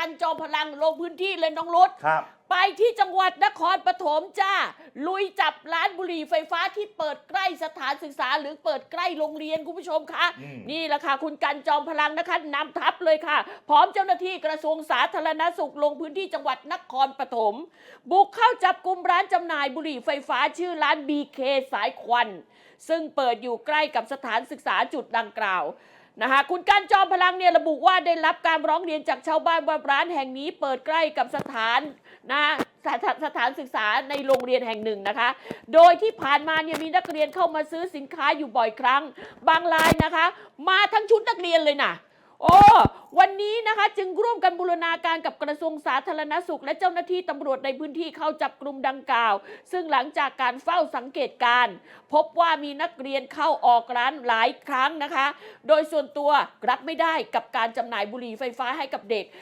กันจอมพลังลงพื้นที่เลยน้องรถ ครับ ไปที่จังหวัดนครปฐมจ้า ลุยจับร้านบุหรี่ไฟฟ้าที่เปิดใกล้สถานศึกษาหรือเปิดใกล้โรงเรียนคุณผู้ชมคะ อืม นี่แหละค่ะ คุณกันจอมพลังนะคะนำทัพเลยค่ะ พร้อมเจ้าหน้าที่กระทรวงสาธารณสุขลงพื้นที่จังหวัดนครปฐมบุกเข้าจับกลุ่มร้านจำหน่ายบุหรี่ไฟฟ้าชื่อร้าน BK สายควัน ซึ่งเปิดอยู่ใกล้กับสถานศึกษาจุดดังกล่าว นะคะคุณการจอมพลังเนี่ยระบุว่าได้รับการร้องเรียนจากชาวบ้านว่าร้านแห่งนี้เปิดใกล้กับสถานนะสถานสถานศึกษาในโรงเรียนแห่งหนึ่งนะคะ โดยที่ผ่านมาเนี่ยมีนักเรียนเข้ามาซื้อสินค้าอยู่บ่อยครั้ง บางรายนะคะ มาทั้งชุดนักเรียนเลยนะโอ้วัน นะคะจึงร่วมกันบูรณาการกับกระทรวงสาธารณสุข และเจ้าหน้าที่ตำรวจในพื้นที่เข้าจับกลุ่มดังกล่าว ซึ่งหลังจากการเฝ้าสังเกตการ พบว่ามีนักเรียนเข้าออกร้านหลายครั้งนะคะ โดยส่วนตัวรับไม่ได้กับการจำหน่ายบุหรี่ไฟฟ้าให้กับเด็ก